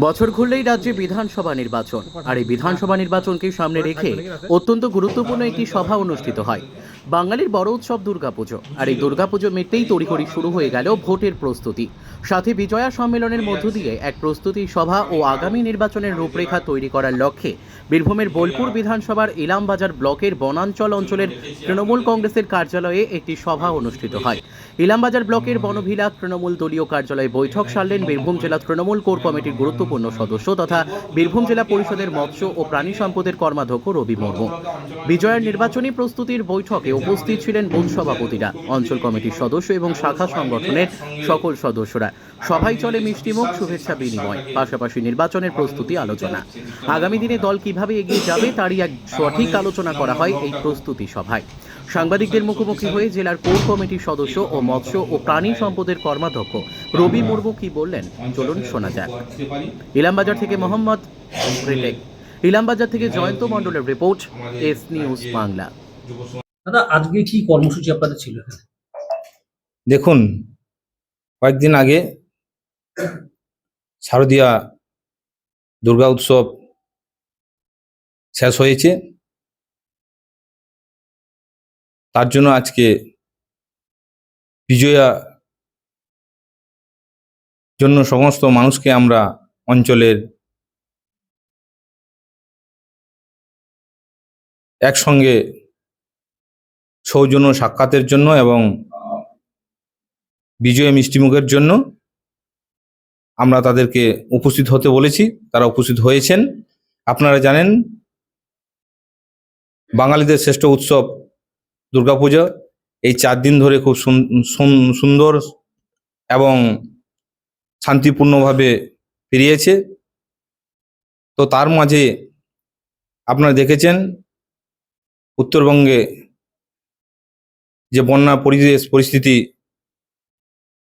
বছর ঘুরলেই রাজ্যে বিধানসভা নির্বাচন। আর এই বিধানসভা নির্বাচনকে সামনে রেখে অত্যন্ত গুরুত্বপূর্ণ একটি সভা অনুষ্ঠিত হয়। বাঙালির বড় উৎসব দুর্গাপুজো। আর এই দুর্গাপুজো মিটতেই তড়িঘড়ি শুরু হয়ে গেল ভোটের প্রস্তুতি। সাথে বিজয়া সম্মেলনের মধ্য দিয়ে এক প্রস্তুতি সভা ও আগামী নির্বাচনের রূপরেখা তৈরি করার লক্ষ্যে বীরভূমের বোলপুর বিধানসভার ইলামবাজার ব্লকের বনাঞ্চল অঞ্চলের তৃণমূল কংগ্রেসের কার্যালয়ে একটি সভা অনুষ্ঠিত হয়। ইলামবাজার ব্লকের বনভিলা তৃণমূল দলীয় কার্যালয়ে বৈঠক সারলেন বীরভূম জেলা তৃণমূল কোর কমিটির গুরুত্বপূর্ণ সদস্য তথা বীরভূম জেলা পরিষদের মৎস্য ও প্রাণী সম্পদের কর্মাধ্যক্ষ রবি মুর্মু। বিজয়ের নির্বাচনী প্রস্তুতির বৈঠকে উপস্থিত ছিলেন বুথ সভাপতিরা, অঞ্চল কমিটির সদস্য এবং শাখা সংগঠনের সকল সদস্যরা। সভায় চলে মিষ্টিমুখ শুভেচ্ছা বিনিময়, পাশাপাশি নির্বাচনের প্রস্তুতি আলোচনা। আগামী দিনে দল কীভাবে এগিয়ে যাবে তারই এক সঠিক আলোচনা করা হয় এই প্রস্তুতি সভায়। সাংবাদিকদের মুখোমুখি হয়ে জেলার কোর কমিটির সদস্য ও মৎস্য ও প্রাণী সম্পদের কর্মাধ্যক্ষ রবি মুর্মু কি বললেন, চলুন শোনা যাক। ইলামবাজার থেকে মোহাম্মদ ইলামবাজার থেকে জয়ন্ত মণ্ডলের রিপোর্ট, এস নিউজ বাংলা। দাদা আজকে কি কর্মসূচি আপনাদের ছিল দেখুন, কয়েকদিন আগে শারদীয়া দুর্গা উৎসব শেষ হয়েছে। তার জন্য আজকে বিজয়া জন্য সমস্ত মানুষকে আমরা অঞ্চলের একসঙ্গে সৌজন্য সাক্ষাতের জন্য এবং, বিজয় মিষ্টিমুখের জন্য আমরা তাদেরকে উপস্থিত হতে বলেছি। তারা উপস্থিত হয়েছেন। আপনারা জানেন, বাঙালিদের শ্রেষ্ঠ উৎসব দুর্গাপূজা। এই চার দিন ধরে খুব সুন- সুন- সুন্দর এবং শান্তিপূর্ণভাবে পেরিয়েছে। তো তার মাঝে আপনারা দেখেছেন, উত্তরবঙ্গে যে বন্যা পরিবেশ পরিস্থিতি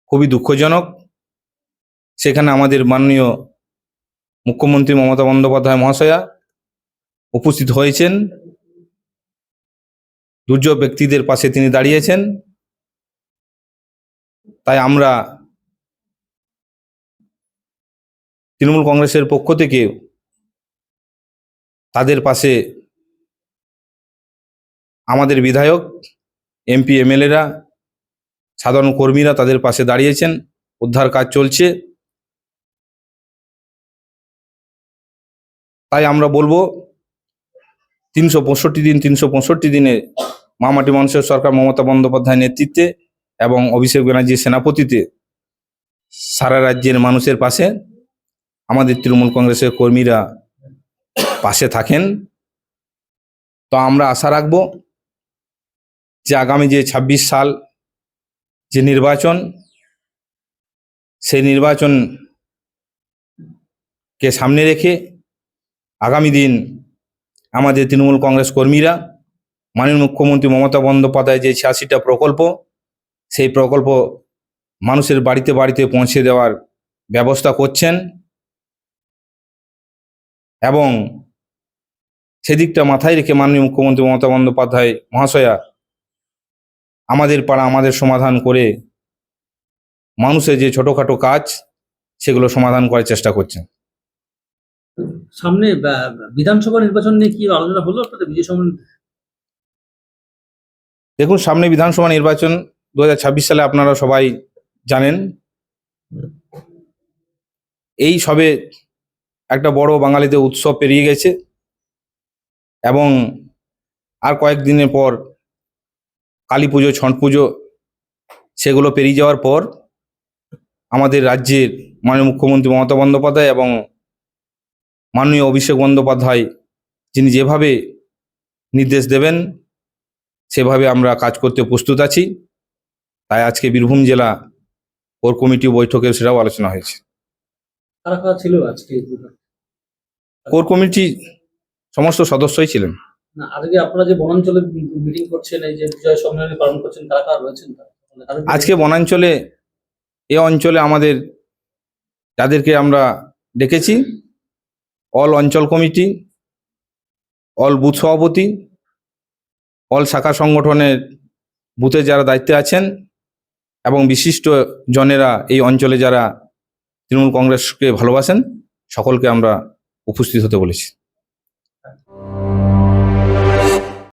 খুবই দুঃখজনক। সেখানে আমাদের মাননীয় মুখ্যমন্ত্রী মমতা বন্দ্যোপাধ্যায় মহাশয়া উপস্থিত হয়েছেন। দুর্যোগ ব্যক্তিদের পাশে তিনি দাঁড়িয়েছেন। তাই আমরা তৃণমূল কংগ্রেসের পক্ষ থেকে তাদের পাশে আমাদের বিধায়ক এমপি এমএলএরা সাধারণ কর্মীরা তাদের পাশে দাঁড়িয়েছেন। উদ্ধার কাজ চলছে। তাই আমরা বলব, তিনশো পঁয়ষট্টি দিন, তিনশো পঁয়ষট্টি দিনে মামাটি মানুষের সরকার মমতা বন্দ্যোপাধ্যায় নেতৃত্বে এবং অভিষেক ব্যানার্জির সেনাপতিতে সারা রাজ্যের মানুষের পাশে আমাদের তৃণমূল কংগ্রেসের কর্মীরা পাশে থাকেন। তো আমরা আশা রাখব যে আগামী যে ২৬ সাল যে নির্বাচন, সেই নির্বাচনকে সামনে রেখে আগামী দিন আমাদের তৃণমূল কংগ্রেস কর্মীরা, মাননীয় মুখ্যমন্ত্রী মমতা বন্দ্যোপাধ্যায় যে ছিয়াশিটা প্রকল্প, সেই প্রকল্প মানুষের বাড়িতে বাড়িতে পৌঁছে দেওয়ার ব্যবস্থা করছেন এবং সেদিকটা মাথায় রেখে মাননীয় মুখ্যমন্ত্রী মমতা বন্দ্যোপাধ্যায় মহাশয়া আমাদের পাড়া আমাদের সমাধান করে মানুষের যে ছোটখাটো কাজ সেগুলো সমাধান করার চেষ্টা করছেন। সামনে বিধানসভা নির্বাচন নিয়ে কি আলোচনা হলো আপনাদের বিজয় দেখুন সামনে বিধানসভা নির্বাচন দু হাজার ছাব্বিশ সালে আপনারা সবাই জানেন। এই সবে একটা বড় বাঙালিদের উৎসব পেরিয়ে গেছে এবং আর কয়েকদিনের পর কালী পুজো ছট পুজো সেগুলো পেরিয়ে যাওয়ার পর আমাদের রাজ্যের মাননীয় মুখ্যমন্ত্রী মমতা বন্দ্যোপাধ্যায় এবং মাননীয় অভিষেক বন্দ্যোপাধ্যায় যিনি যেভাবে নির্দেশ দেবেন সেভাবে আমরা কাজ করতে প্রস্তুত আছি। তাই আজকে বীরভূম জেলা কোর কমিটি বৈঠকে সেটাও আলোচনা হয়েছে। কারা কারা ছিল আজকে কোর কমিটি সমস্ত সদস্যই ছিলেন। না, আজকে আপনারা যে বনাঞ্চলে মিটিং করছেন, এই যে বিজয় সম্মেলনী পালন করছেন, কারা কারা রয়েছেন? আজকে বনাঞ্চলে, এ অঞ্চলে আমাদের যাদেরকে আমরা ডেকেছি, অল অঞ্চল কমিটি, অল বুথ সভাপতি, অল শাখা সংগঠনের বুথে যারা দায়িত্বে আছেন এবং বিশিষ্ট জনেরা এই অঞ্চলে যারা তৃণমূল কংগ্রেসকে ভালোবাসেন, সকলকে আমরা উপস্থিত হতে বলেছি।